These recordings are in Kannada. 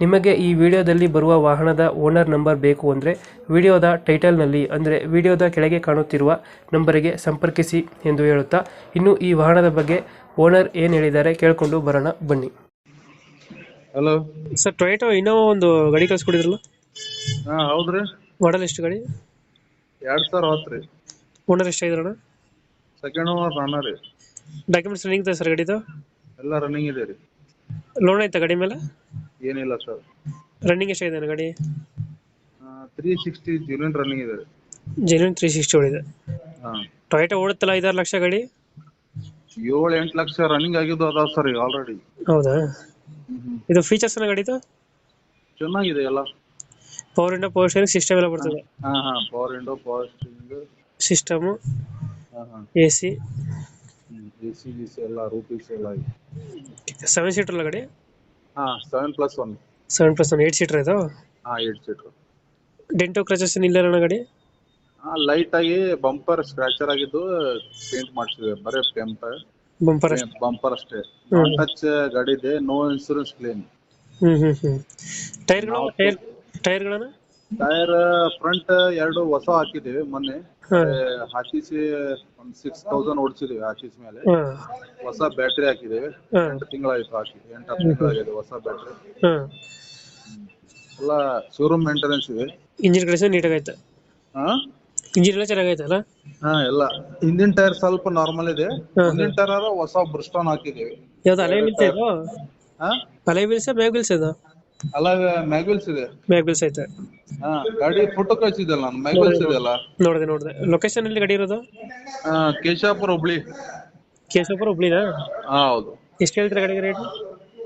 ನಿಮಗೆ ಈ ವಿಡಿಯೋದಲ್ಲಿ ಬರುವ ವಾಹನದ ಓನರ್ ನಂಬರ್ ಬೇಕು ಅಂದರೆ ವಿಡಿಯೋದ ಟೈಟಲ್ನಲ್ಲಿ ಅಂದರೆ ವಿಡಿಯೋದ ಕೆಳಗೆ ಕಾಣುತ್ತಿರುವ ನಂಬರಿಗೆ ಸಂಪರ್ಕಿಸಿ ಎಂದು ಹೇಳುತ್ತಾ ಇನ್ನು ಈ ವಾಹನದ ಬಗ್ಗೆ ಓನರ್ ಏನು ಹೇಳಿದ್ದಾರೆ ಕೇಳಿಕೊಂಡು ಬರೋಣ ಬನ್ನಿ. ಹಲೋ. ಸರ್ ಟೊಯೋಟೋ ಇನ್ನೋವಾ ಒಂದು ಗಾಡಿ ಕಳಿಸ್ಕೊಡಿದ್ರಲ್ಲ? ಹಾ ಹೌದ್ರಿ. ಮಾಡಲ್ ಎಷ್ಟು ಗಾಡಿ? ಎರಡು ಸಾವಿರ ಹತ್ತು ರೀ. ಓನರ್ ಎಷ್ಟಾಗಿದ್ರಣ ಸೆಕೆಂಡ್ ಓನರ್ ನಾನ ರೀ. ಡಾಕ್ಯುಮೆಂಟ್ಸ್ ರನ್ನಿಂಗ್ ಸರ್ ಗಾಡಿದು? ಎಲ್ಲ ರನ್ನಿಂಗ್ ಇದೆ ರೀ. ಲೋನ್ ಆಯ್ತಾ ಗಾಡಿ ಮೇಲೆ? ಏನಿಲ್ಲ ಸರ್ ರನ್ನಿಂಗ್ ಎಷ್ಟಾಗಿದೆ ಗಾಡಿ? ತ್ರೀ ಸಿಕ್ಸ್ಟಿ ಜೀರೋನ್ ರನ್ನಿಂಗ್ ಇದೆ. ಜೆನ್ಯೂನ್ ತ್ರೀ ಸಿಕ್ಸ್ಟಿ ಓಡಿದೆ. ಹಾ. ಟೊಯೋಟಾ ಓಡುತ್ತಲ್ಲ ಐದಾರು ಲಕ್ಷ ಗಾಡಿ? ಏಳು ಎಂಟು ಲಕ್ಷ ರನ್ನಿಂಗ್ ಆಗಿದ್ದು ಅದಾವ ಸರ್ ಈಗ ಆಲ್ರೆಡಿ ಹೌದಾ? ಇದು ಫೀಚರ್ಸ್ ಗಾಡಿದು? ಚೆನ್ನಾಗಿದೆ ಎಲ್ಲ. Power window power steering system ಎಲ್ಲ ಬರ್ತದೆ. ಹಾ ಹಾ power window power steering system ಹಾ ಹಾ. ಎ ಸಿ ಎ ಸಿ ಎಲ್ಲ ರೂಪೀಸ್ ಎಲ್ಲ ಇದೆ. ಸೆವೆನ್ ಸೀಟರ್ ಅಲ್ಲ ಗಾಡಿ? ಹಾ seven plus one seven plus one eight seater ಇದು? ಹಾ ಏಟ್ ಸೀಟರ್ ಡೆಂಟೋ ಕ್ರಚಸ್ ಇಲ್ಲ ಅಣ್ಣ ಗಾಡಿ? ಹಾ ಲೈಟ್ ಆಗಿ ಬಂಪರ್ ಸ್ಕ್ರಾಚರ್ ಆಗಿದ್ದು ಪೇಂಟ್ ಮಾಡಿಸಿದೆ. ಬರೇ ಕೆಂಪ ಬಂಪರ್ ಬಂಪರ್ ಅಷ್ಟೇ. ಟಚ್ ಗಾಡಿ ಇದೆ ನೋ ಇನ್ಸೂರೆನ್ಸ್ ಕ್ಲೇಮ್ ಹ್ಮ್ ಹ್ಮ್ ಹ್ಮ್. ಟೈರ್ಗಳು ಟೈರ್ ಟೈರ್ಗಳನ್ನ ಟೈರ್ ಫ್ರಂಟ್ ಎರಡು ಹೊಸ ಹಾಕಿದ್ದೀವಿ ಮೊನ್ನೆ. ಹಾಕಿಸಿ ಒಂದ್ ಸಿಕ್ಸ್ ತೌಸಂಡ್ ಓಡಿಸಿದೀವಿ ಹಾಕಿಸ್ ಮೇಲೆ. ಹೊಸ ಬ್ಯಾಟ್ರಿ ಹಾಕಿದ್ದೀವಿ. ಹಾ. ಎಂಟು ತಿಂಗಳಾಯ್ತು ಹಾಕಿ ಎಂಟು ಹತ್ತು ತಿಂಗಳಾಗಿದೆ ಹೊಸ ಬ್ಯಾಟ್ರಿ. ಎಲ್ಲ ಶೋರೂಮ್ ಮೇಂಟೆನೆನ್ಸ್ ಇದೆ. ಇಂಜಿನ್ ಕಡೆ ನೀಟಾಗೈತೆ ಹಾ? ಇಂಜಿನ್ ಎಲ್ಲ ಚೆನ್ನಾಗೈತಲ್ಲ ಹಾ ಎಲ್ಲ. ಹಿಂದಿನ ಟೈರ್ ಸ್ವಲ್ಪ ನಾರ್ಮಲ್ ಇದೆ. ಇಂಜಿನ್ ಹಿಂದಿನ ಟೈರ್ ಹೊಸ ಬ್ರಿಸ್ಟೋನ್ ಹಾಕಿದ್ದೀವಿ. ಯಾವ್ದು ಅಲೆ ಬಿಲ್ಸ್ ಇದು ಹಾ? ಅಲೆ ಬಿಲ್ಸ್ ಇದು? ಅಲ್ಲ ಮ್ಯಾಗ್ವಿಲ್ಸ್ ಇದೆ. ಐತೆ. ಹಾ ಗಾಡಿ ಫೋಟೋ ಕಳ್ಸಿದ್ದಲ್ಲ ನಾನು ಮ್ಯಾಗ್ವಿಲ್ಸ್ ಇದೆ ಅಲ್ಲ ನೋಡಿದೆ ನೋಡಿದೆ. ಲೊಕೇಶನ್ ಎಲ್ಲಿ ಗಾಡಿ ಇರೋದು? ಆ, ಕೇಶಾಪುರ ಹುಬ್ಳಿ. ಕೇಶವಪುರ ಹುಬ್ಳಿನಾ ಹಾ ಹೌದು. ಎಷ್ಟು ಹೇಳ್ತೀರಾ ಗಾಡಿಗೆ ರೇಟ್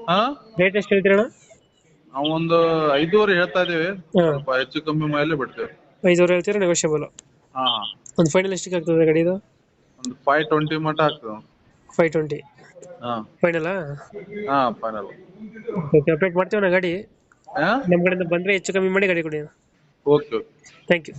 ಹಾ? ರೇಟ್ ಎಷ್ಟು ಹೇಳ್ತೀರಣ್ಣ? ನಾವು ಒಂದು ಐದೂವರೆ ಹೇಳ್ತಾ ಇದೀವಿ ಹಾ. ಸ್ವಲ್ಪ ಹೆಚ್ಚು ಕಮ್ಮಿ ಮೇಲೆ ಬಿಡ್ತೇವೆ. ಐದುವರೆ ಹೇಳ್ತೀರಾ ನೆಗೋಷಿಯಬಲ್ ಹಾ. ಒಂದು ಫೈನಲ್ ಎಷ್ಟಕ್ಕೆ ಆಗ್ತದೆ ಗಾಡಿದು ಒಂದು ಫೈವ್ ಟ್ವೆಂಟಿ ಮಟ್ಟ ಆಗ್ತದೆ. ಫೈವ್ ಟ್ವೆಂಟಿ ಫೈನಲಾ ಹಾ ಫೈನಲ್ ಓಕೆ ಅಪ್ಡೇಟ್ ಮಾಡ್ತೀವಿ ನಾ ಗಾಡಿ. ಆ ನಮ್ಮ ಕಡೆಯಿಂದ ಬಂದ್ರೆ ಹೆಚ್ಚು ಕಮ್ಮಿ ಮಾಡಿ ಗಾಡಿ ಕೊಡಿ. Okay okay thank you